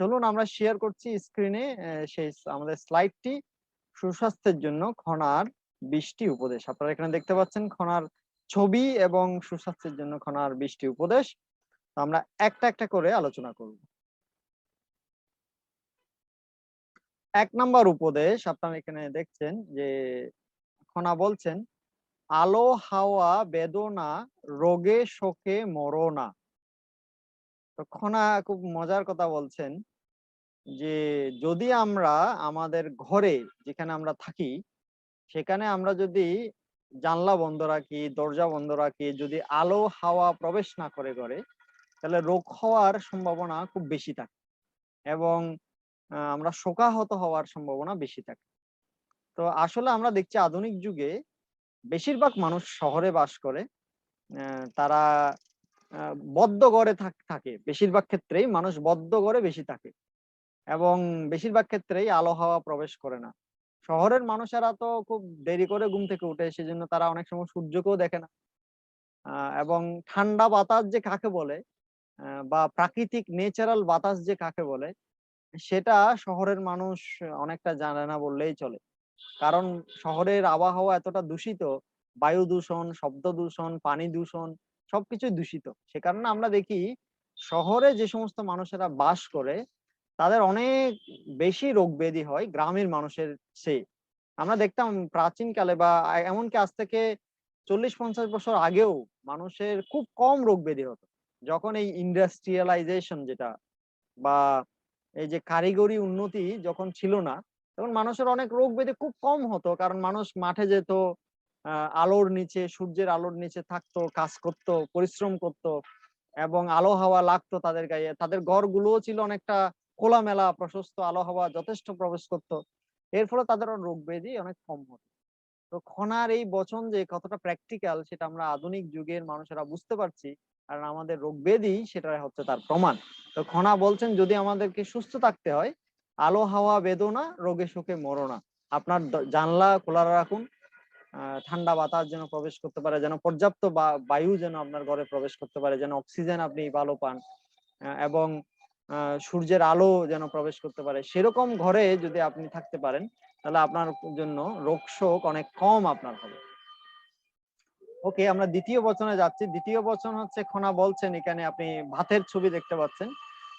চলুন আমরা শেয়ার করছি স্ক্রিনে সেই আমাদের স্লাইডটি সুস্বাস্থ্যের জন্য খনার বৃষ্টি উপদেশ। আপনারা এখানে দেখতে পাচ্ছেন খনার ছবি এবং সুস্বাস্থ্যের জন্য খনার বৃষ্টি উপদেশ। আমরা একটা একটা করে আলোচনা করব। এক নাম্বার উপদেশ আপনারা এখানে দেখছেন যে খনা বলছেন, আলো, হাওয়া, বেদনা, রোগে, শোকে, মরনা। তো খনা খুব মজার কথা বলছেন। যে যদি আমরা আমাদের ঘরে যেখানে আমরা থাকি, সেখানে আমরা যদি জানলা বন্ধ রাখি, দরজা বন্ধ রাখি, যদি আলো, হাওয়া প্রবেশ না করে ঘরে তাহলে রোগ হওয়ার সম্ভাবনা খুব বেশি থাকে এবং আমরা শোকাহত হওয়ার সম্ভাবনা বেশি থাকে। তো আসলে আমরা দেখছি আধুনিক যুগে বেশিরভাগ মানুষ শহরে বাস করে তারা বদ্ধ ঘরে থাকে। বেশিরভাগ ক্ষেত্রেই মানুষ বদ্ধ ঘরে বেশি থাকে। এবং বেশিরভাগ ক্ষেত্রেই আলো হাওয়া প্রবেশ করে না। শহরের মানুষেরা তো খুব দেরি করে ঘুম থেকে উঠে, সেজন্য তারা অনেক সময় সূর্যকেও দেখে না। এবং ঠান্ডা বাতাস যে কাকে বলে বা প্রাকৃতিক নেচারাল বাতাস যে কাকে বলে, সেটা শহরের মানুষ অনেকটা জানে না বললেই চলে। কারণ শহরের আবহাওয়া এতটা দূষিত, বায়ু দূষণ, শব্দ দূষণ, পানি দূষণ, সবকিছুই দূষিত। সে কারণে আমরা দেখি, শহরে যে সমস্ত মানুষেরা বাস করে তাদের অনেক বেশি রোগ ব্যাধি হয় গ্রামের মানুষের সে আমরা দেখতাম প্রাচীনকালে বা এমনকি আজ থেকে চল্লিশ পঞ্চাশ বছর আগেও মানুষের খুব কম রোগ ব্যাধি হতো। যখন এই ইন্ডাস্ট্রিয়ালাইজেশন যেটা বা এই যে কারিগরি উন্নতি যখন ছিল না, তখন মানুষের অনেক রোগ ব্যাধি খুব কম হতো কারণ মানুষ মাঠে যেত আলোর নিচে, সূর্যের আলোর নিচে থাকতো, কাজ করত, পরিশ্রম করত এবং আলো হাওয়া লাগতো তাদের গায়ে। তাদের ঘরগুলোও ছিল অনেকটা খোলামেলা, প্রশস্ত আলো হাওয়া যথেষ্ট প্রবেশ করত। এর ফলে তাদের রোগ ব্যাধি অনেক কম হতো। তো খনার এই বচন যে কতটা প্র্যাকটিক্যাল সেটা আমরা আধুনিক যুগের মানুষেরা বুঝতে পারছি। কারণ আমাদের রোগ ব্যাধি সেটা হচ্ছে তার প্রমাণ। তো খনা বলছেন, যদি আমাদেরকে সুস্থ থাকতে হয়, আলো হাওয়া বেদনা, রোগে শোকে মরনা আপনার জানলা খোলা রাখুন। ঠান্ডা বাতাস যেন প্রবেশ করতে পারে, যেন পর্যাপ্ত বা, বায়ু যেন আপনার ঘরে প্রবেশ করতে পারে, যেন অক্সিজেন আপনি ভালো পান। এবং সূর্যের আলো যেন প্রবেশ করতে পারে। সেরকম ঘরে যদি আপনি থাকতে পারেন, তাহলে আপনার জন্য রোগ শোক অনেক কম আপনার হবে। ওকে, আমরা দ্বিতীয় বচনে যাচ্ছি। দ্বিতীয় বচন হচ্ছে, খনা বলছেন, এখানে আপনি ভাতের ছবি দেখতে পাচ্ছেন।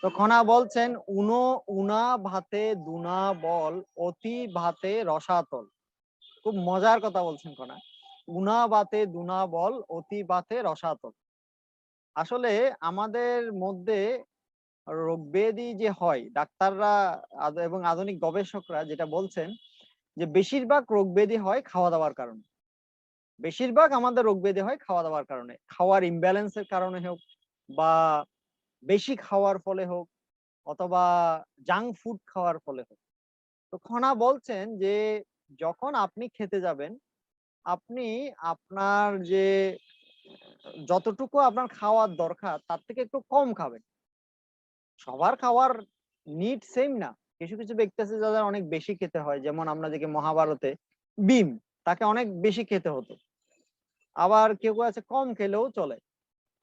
তো খনা বলছেন, উনো উনা ভাতে দুনা বল, অতি ভাতে রসাতল। খুব মজার কথা বলছেন কোনা উনা বাতে দুনা বল, অতি বাতে রসাতল। আসলে আমাদের মধ্যে রোগ ব্যাধি যে হয়, ডাক্তাররা এবং আধুনিক গবেষকরা যেটা বলছেন যে বেশিরভাগ রোগ ব্যাধি হয় খাওয়া দাওয়ার কারণে। বেশিরভাগ আমাদের রোগ ব্যাধি হয় খাওয়া দাওয়ার কারণে। খাওয়ার ইমব্যালেন্সের কারণে হোক বা বেশি খাওয়ার ফলে হোক অথবা জাঙ্ক ফুড খাওয়ার ফলে হোক। তো খনা বলছেন যে যখন আপনি খেতে যাবেন, আপনি আপনার যে যতটুকু আপনার খাওয়ার দরকার তার থেকে একটু কম খাবেন। সবার খাওয়ার নিড সেম না। কিছু কিছু ব্যক্তি আছে যাদের অনেক বেশি খেতে হয়, যেমন আমরা দেখি মহাভারতে বিম তাকে অনেক বেশি খেতে হতো। আবার কেউ কেউ আছে কম খেলেও চলে।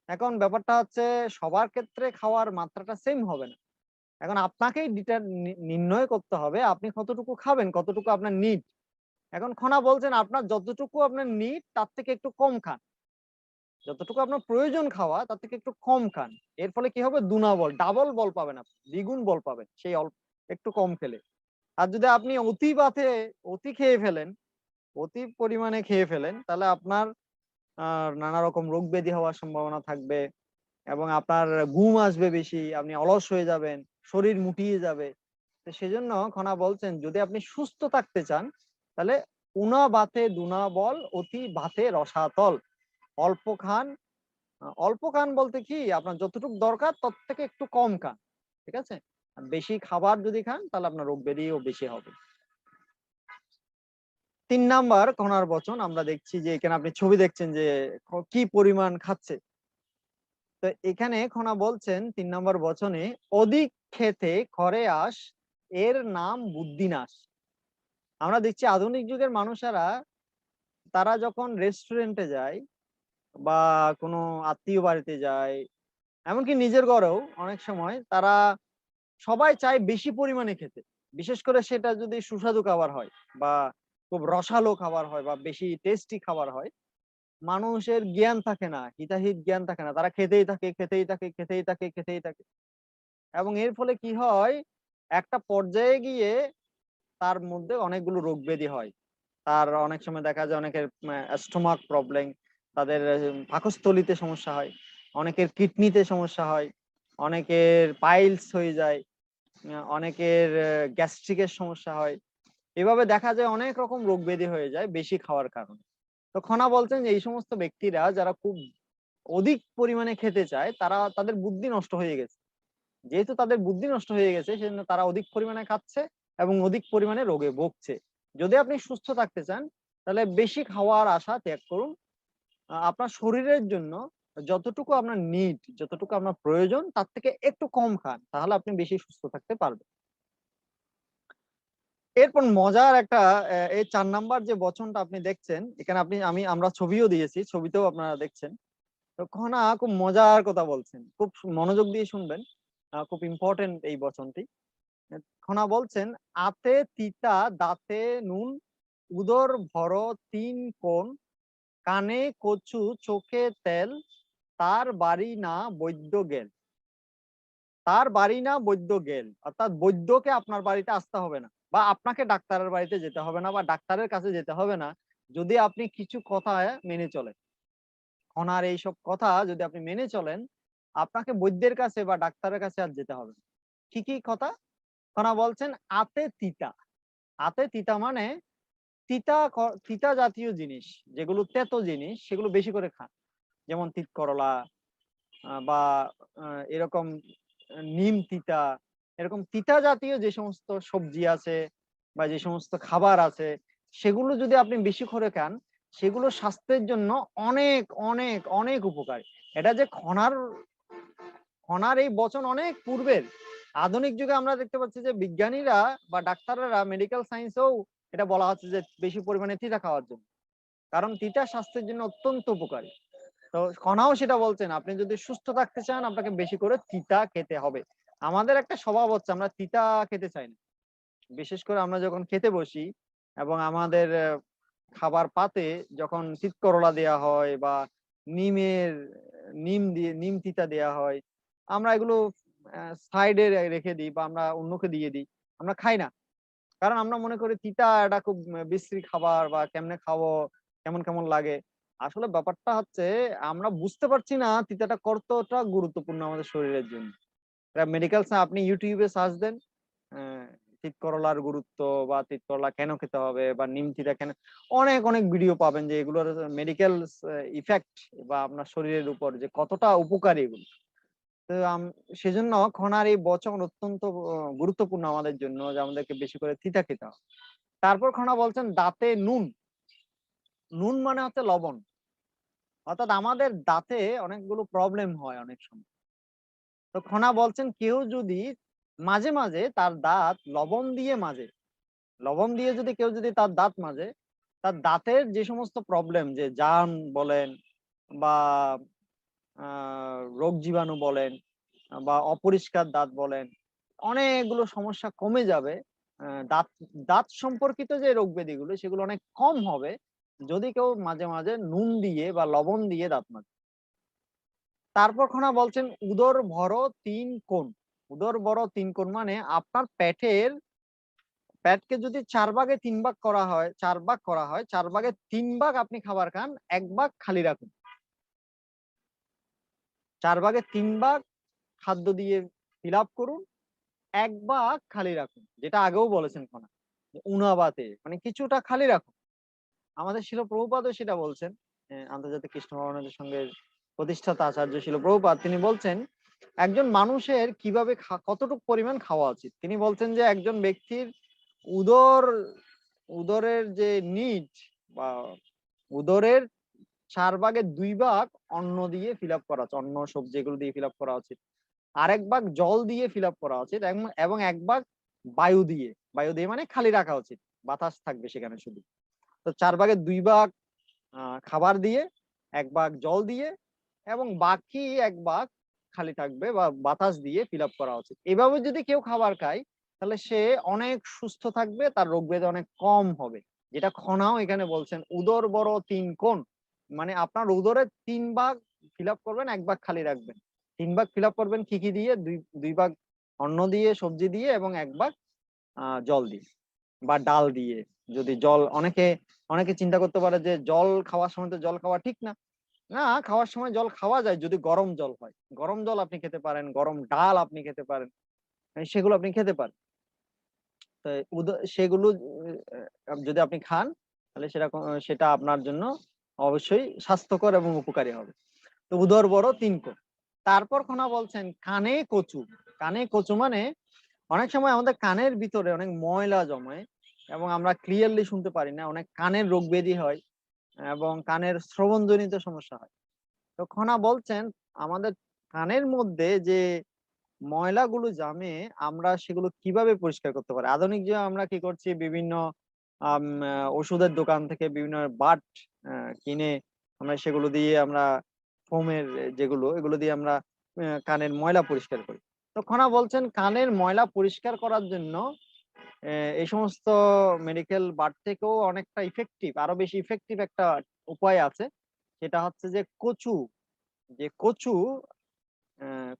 এখন ব্যাপারটা হচ্ছে সবার ক্ষেত্রে খাওয়ার মাত্রাটা সেম হবে না। এখন আপনাকেই ডিটার নির্ণয় করতে হবে আপনি কতটুকু খাবেন, কতটুকু আপনার নিড এখন খনা বলছেন আপনার যতটুকু আপনার নিড তার থেকে একটু কম খান। যতটুকু আপনার প্রয়োজন খাওয়া, তার থেকে একটু কম খান। এর ফলে কি হবে? দুনা বল ডাবল বল পাবেন আপনি, দ্বিগুণ বল পাবেন, সেই অল্প, একটু কম খেলে। আর যদি আপনি অতি বাতে অতি খেয়ে ফেলেন, অতি পরিমাণে খেয়ে ফেলেন, তাহলে আপনার নানা রকম রোগ ব্যাধি হওয়ার সম্ভাবনা থাকবে এবং আপনার ঘুম আসবে বেশি, আপনি অলস হয়ে যাবেন, শরীর মুটিয়ে যাবে। তো সেজন্য খনা বলছেন, যদি আপনি সুস্থ থাকতে চান, তাহলে উনা বাতে দুনা বল, অতি বাতে রসাতল। অল্প খান। অল্প খান বলতে কি, আপনার যতটুকু দরকার তত থেকে একটু কম খান, ঠিক আছে? বেশি খাবার যদি খান, তাহলে আপনার রোগ ব্যাধিও বেশি হবে। তিন নাম্বার কনার বচন, আমরা দেখছি যে এখানে আপনি ছবি দেখছেন যে কি পরিমাণ খাচ্ছে। তো এখানে খনা বলছেন, তিন নাম্বার বচনে, অধিক খেতে খরে আস এর নাম বুদ্ধিনাশ। আমরা দেখছি আধুনিক যুগের মানুষেরা, তারা যখন রেস্টুরেন্টে যায় বা কোনো আত্মীয় বাড়িতে যায়। এমনকি নিজের ঘরেও অনেক সময় তারা সবাই চায় বেশি পরিমাণে খেতে। বিশেষ করে সেটা যদি সুস্বাদু খাবার হয় বা খুব রসালো খাবার হয় বা বেশি টেস্টি খাবার হয়, মানুষের জ্ঞান থাকে না, হিতাহিত জ্ঞান থাকে না। তারা খেতেই থাকে খেতেই থাকে খেতেই থাকে খেতেই থাকে। এবং এর ফলে কি হয়, একটা পর্যায়ে গিয়ে তার মধ্যে অনেকগুলো রোগ ব্যাধি হয়। তার অনেক সময় দেখা যায় অনেকের স্টোমাক প্রবলেম তাদের পাকস্থলীতে সমস্যা হয়, অনেকের কিডনিতে সমস্যা হয়, অনেকের পাইলস হয়ে যায় অনেকের গ্যাস্ট্রিকের সমস্যা হয়। এভাবে দেখা যায় অনেক রকম রোগ ব্যাধি হয়ে যায় বেশি খাওয়ার কারণে। তো খনা বলছেন যে এই সমস্ত ব্যক্তিরা যারা খুব অধিক পরিমাণে খেতে চায়, তারা তাদের বুদ্ধি নষ্ট হয়ে গেছে। যেহেতু তাদের বুদ্ধি নষ্ট হয়ে গেছে, সেজন্য তারা অধিক পরিমাণে খাচ্ছে এবং অধিক পরিমাণে রোগে ভুগছে। যদি আপনি সুস্থ থাকতে চান, তাহলে বেশি খাওয়ার আশা ত্যাগ করুন। আপনার শরীরের জন্য যতটুকু আপনার নিড যতটুকু আপনার প্রয়োজন, তার থেকে একটু কম খান, তাহলে আপনি বেশি সুস্থ থাকতে পারবেন। এরপর মজার একটা এই চার নাম্বার যে বচনটা আপনি দেখছেন, এখানে আপনি, আমি, আমরা ছবিও দিয়েছি, ছবিতেও আপনারা দেখছেন। তো খুব মজার কথা বলছেন, খুব মনোযোগ দিয়ে শুনবেন খুব ইম্পর্টেন্ট এই বচনটি। খনা বলছেন, আতে তিতা, দাঁতে নুন, উদর ভর তিন কোণ কানে কচু, চোখে তেল, তার বাড়ি না বৈদ্য গেল। তার বাড়ি না বৈদ্য গেল, অর্থাৎ বৈদ্যকে আপনার বাড়িতে আসতে হবে না, বা আপনাকে ডাক্তারের বাড়িতে যেতে হবে না, বা ডাক্তারের কাছে যেতে হবে না, যদি আপনি কিছু কথা মেনে চলেন। খনার এইসব কথা যদি আপনি মেনে চলেন, আপনাকে বৈদ্যের কাছে বা ডাক্তারের কাছে আর যেতে হবে কি কি কথা? খনা বলছেন, আতে তিতা। আতে তিতা মানে তিতা তিতা জাতীয় জিনিস, যেগুলো তেতো জিনিস, সেগুলো বেশি করে খান। যেমন তিত করলা বা এরকম নিম তিতা, এরকম তিতা জাতীয় যে সমস্ত সবজি আছে বা যে সমস্ত খাবার আছে, সেগুলো যদি আপনি বেশি করে খান, সেগুলো স্বাস্থ্যের জন্য অনেক অনেক অনেক উপকারী। এটা যে খনার খনার এই বচন অনেক পূর্বের। আধুনিক যুগে আমরা দেখতে পাচ্ছি যে বিজ্ঞানীরা বা ডাক্তাররা মেডিকেল সায়েন্সেও এটা বলা হচ্ছে যে বেশি পরিমাণে তিতা খাওয়ার জন্য। কারণ তিতা স্বাস্থ্যের জন্য অত্যন্ত উপকারী। তো খনাও সেটা বলছেন, আপনি যদি সুস্থ থাকতে চান, আপনাকে বেশি করে তিতা খেতে হবে। আমাদের একটা স্বভাব হচ্ছে, আমরা তিতা খেতে চাই না। বিশেষ করে আমরা যখন খেতে বসি এবং আমাদের খাবার পাতে যখন তিত করলা দেওয়া হয় বা নিমের, নিম দিয়ে, নিম তিতা দেওয়া হয়, আমরা এগুলো সাইডে রেখে দিই বা আমরা অন্যকে দিয়ে দিই, আমরা খাই না। কারণ আমরা মনে করি তিতা এটা খুব বিশ্রী খাবার বা কেমনে খাব কেমন কেমন লাগে। আসলে ব্যাপারটা হচ্ছে আমরা বুঝতে পারছি না তিতাটা কতটা গুরুত্বপূর্ণ আমাদের শরীরের জন্য। মেডিকেল আপনি ইউটিউবে সার্চ দেন আহ, তিত করলার গুরুত্ব বা তিত করলা কেন খেতে হবে বা নিম তিতা কেন অনেক অনেক ভিডিও পাবেন যে এগুলোর মেডিকেল ইফেক্ট বা আপনার শরীরের উপর যে কতটা উপকারী এগুলো। তো সেজন্য খনার এই বচন অত্যন্ত গুরুত্বপূর্ণ আমাদের জন্য যে আমাদেরকে বেশি করে তিতা খেতে হবে। তারপর খনা বলছেন দাঁতে নুন। নুন মানে হচ্ছে লবণ। অর্থাৎ আমাদের দাঁতে অনেকগুলো প্রবলেম হয় অনেক সময়। তো খনা বলছেন কেউ যদি মাঝে মাঝে তার দাঁত লবণ দিয়ে মাজে, লবণ দিয়ে যদি কেউ যদি তার দাঁত মাজে, তার দাঁতের যে সমস্ত প্রবলেম যে জাম বলেন বা রোগ জীবাণু বলেন বা অপরিষ্কার দাঁত বলেন, অনেকগুলো সমস্যা কমে যাবে। দাঁত দাঁত সম্পর্কিত যে রোগ ব্যাধিগুলো সেগুলো অনেক কম হবে যদি কেউ মাঝে মাঝে নুন দিয়ে বা লবণ দিয়ে দাঁত মাজে। তারপর খনা বলছেন, উদর ভর তিন কোণ। উদর বড় তিন কোণ মানে আপনার পেটের, পেটকে যদি চার ভাগে তিন ভাগ করা হয়, চার ভাগ করা হয়, চার ভাগে তিন ভাগ আপনি খাবার খান, এক ভাগ খালি রাখুন। চার ভাগে তিন ভাগ খাদ্য দিয়ে ফিল করুন, এক ভাগ খালি রাখুন, যেটা আগেও বলেছেন খনা উনাবাতে মানে কিছুটা খালি রাখুন। আমাদের শিল প্রভুপাদও সেটা বলছেন আন্তর্জাতিক কৃষ্ণ ভবনের সঙ্গে প্রতিষ্ঠাতা আচার্য শিল প্রভুপাদ, তিনি বলছেন, একজন মানুষের কীভাবে কতটুকু পরিমাণ খাওয়া উচিত? তিনি বলছেন যে একজন ব্যক্তির উদর, উদরের যে নিট বা উদরের চার ভাগের দুই ভাগ অন্ন দিয়ে ফিল করা উচিত, অন্ন, সবজি এগুলো দিয়ে ফিল করা উচিত। আরেক ভাগ জল দিয়ে ফিল করা উচিত এবং- এক ভাগ বায়ু দিয়ে। বায়ু দিয়ে মানে খালি রাখা উচিত। বাতাস থাকবে সেখানে শুধু। তো চার ভাগের দুই ভাগ খাবার দিয়ে, এক ভাগ জল দিয়ে এবং বাকি এক ভাগ খালি থাকবে বা বাতাস দিয়ে ফিল করা উচিত। এভাবে যদি কেউ খাবার খায়, তাহলে সে অনেক সুস্থ থাকবে, তার রোগ ব্যাধি অনেক কম হবে। যেটা খনাও এখানে বলছেন, উদর বড় তিন কোণ। মানে আপনার উদরে তিন ভাগ ফিল করবেন, এক ভাগ খালি রাখবেন। তিন ভাগ ফিল করবেন কি কি দিয়ে? দুই দুই ভাগ অন্ন দিয়ে, সবজি দিয়ে এবং এক ভাগ জল দিয়ে বা ডাল দিয়ে। যদি জল, অনেকে অনেকে চিন্তা করতে পারে যে জল খাওয়ার সময় তো জল খাওয়া ঠিক না। না, খাওয়ার সময় জল খাওয়া যায় যদি গরম জল হয়। গরম জল আপনি খেতে পারেন, গরম ডাল আপনি খেতে পারেন সেগুলো আপনি খেতে পারেন। তো সেগুলো যদি আপনি খান, তাহলে সেটা সেটা আপনার জন্য অবশ্যই স্বাস্থ্যকর এবং উপকারী হবে। তো উদর বড় তিন কোণ। তারপর খনা বলছেন কানে কচু। কানে কচু মানে অনেক সময় আমাদের কানের ভিতরে অনেক ময়লা জমে এবং আমরা ক্লিয়ারলি শুনতে পারি না, অনেক কানের রোগ ব্যাধি হয় এবং কানের শ্রবণজনিত সমস্যা হয়। তো খনা বলছেন আমাদের কানের মধ্যে যে ময়লাগুলো জমে আমরা সেগুলো কীভাবে পরিষ্কার করতে পারি? আধুনিক যে আমরা কি করছি? বিভিন্ন ওষুধের দোকান থেকে বিভিন্ন বাট কিনে আমরা সেগুলো দিয়ে আমরা ফোমের যেগুলো, এগুলো দিয়ে আমরা কানের ময়লা পরিষ্কার করি। তো খনা বলছেন কানের ময়লা পরিষ্কার করার জন্য এই সমস্ত মেডিকেল বার থেকেও অনেকটা ইফেক্টিভ আরও বেশি ইফেক্টিভ একটা উপায় আছে। সেটা হচ্ছে যে কচু যে কচু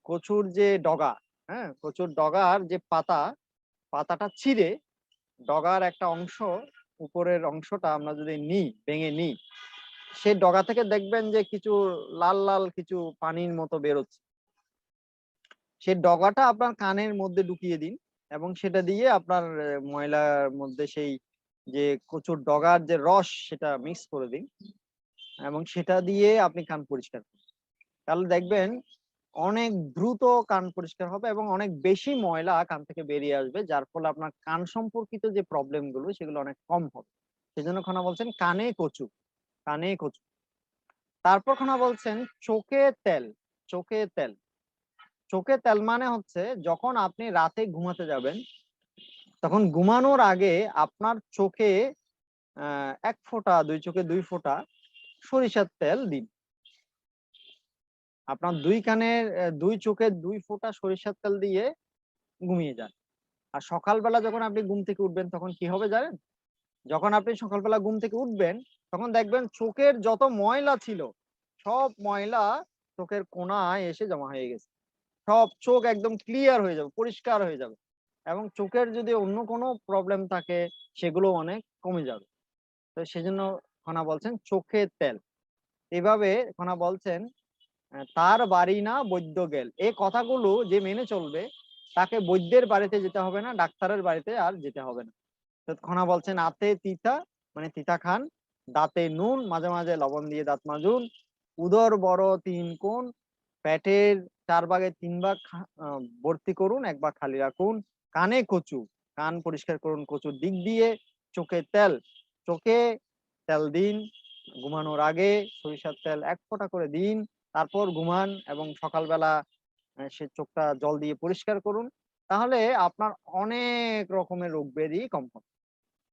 কচুর যে ডগা হ্যাঁ কচুর ডগার যে পাতা, পাতাটা ছিঁড়ে ডগার একটা অংশ, উপরের অংশটা আমরা যদি নিই, ভেঙে নিই সেই ডগা থেকে দেখবেন যে কিছু লাল লাল কিছু পানির মতো বেরোচ্ছে। সেই ডগাটা আপনার কানের মধ্যে ঢুকিয়ে দিন এবং সেটা দিয়ে আপনার ময়লার মধ্যে সেই যে কচুর ডগার যে রস সেটা মিক্স করে দিন এবং সেটা দিয়ে আপনি কান পরিষ্কার করুন। তাহলে দেখবেন অনেক দ্রুত কান পরিষ্কার হবে এবং অনেক বেশি ময়লা কান থেকে বেরিয়ে আসবে, যার ফলে আপনার কান সম্পর্কিত যে প্রবলেমগুলো সেগুলো অনেক কম হবে। সেজন্য খনা বলছেন কানে কচু। কানে কচু তারপর খনা বলছেন, চোখে তেল চোখে তেল। চোখে তেল মানে হচ্ছে যখন আপনি রাতে ঘুমাতে যাবেন, তখন ঘুমানোর আগে আপনার চোখে এক ফোঁটা, দুই চোখে দুই ফোঁটা সরিষার তেল দিন। আপনার দুই কানের, দুই চোখে দুই ফোঁটা সরিষার তেল দিয়ে ঘুমিয়ে যান। আর সকালবেলা যখন আপনি ঘুম থেকে উঠবেন, তখন কি হবে জানেন? যখন আপনি সকালবেলা ঘুম থেকে উঠবেন, তখন দেখবেন চোখের যত ময়লা ছিল, সব ময়লা চোখের কোনায় এসে জমা হয়ে গেছে। সব চোখ একদম ক্লিয়ার হয়ে যাবে, পরিষ্কার হয়ে যাবে এবং চোখের যদি অন্য কোনো প্রবলেম থাকে, সেগুলো অনেক কমে যাবে। তো সেজন্য খনা বলছেন চোখের তেল। এভাবে খনা বলছেন তার বাড়ি না বৈদ্য গেল। এই কথাগুলো যে মেনে চলবে, তাকে বৈদ্যের বাড়িতে যেতে হবে না, ডাক্তারের বাড়িতে আর যেতে হবে না। খনা বলছেন, আতে তিতা মানে তিতা খান, দাঁতে নুন, মাঝে মাঝে লবণ দিয়ে দাঁত মাজুন, উদর বড় তিন কোণ, পেটের চার ভাগে তিন ভাগ ভর্তি করুন, এক ভাগ খালি রাখুন, কানে কচু, কান পরিষ্কার করুন, কচুর দিক দিয়ে, চোখে তেল চোখে তেল দিন, ঘুমানোর আগে সরিষার তেল এক ফোঁটা করে দিন, তারপর ঘুমান এবং সকালবেলা সে চোখটা জল দিয়ে পরিষ্কার করুন তাহলে আপনার অনেক রকমের রোগ ব্যাধি কম হবে।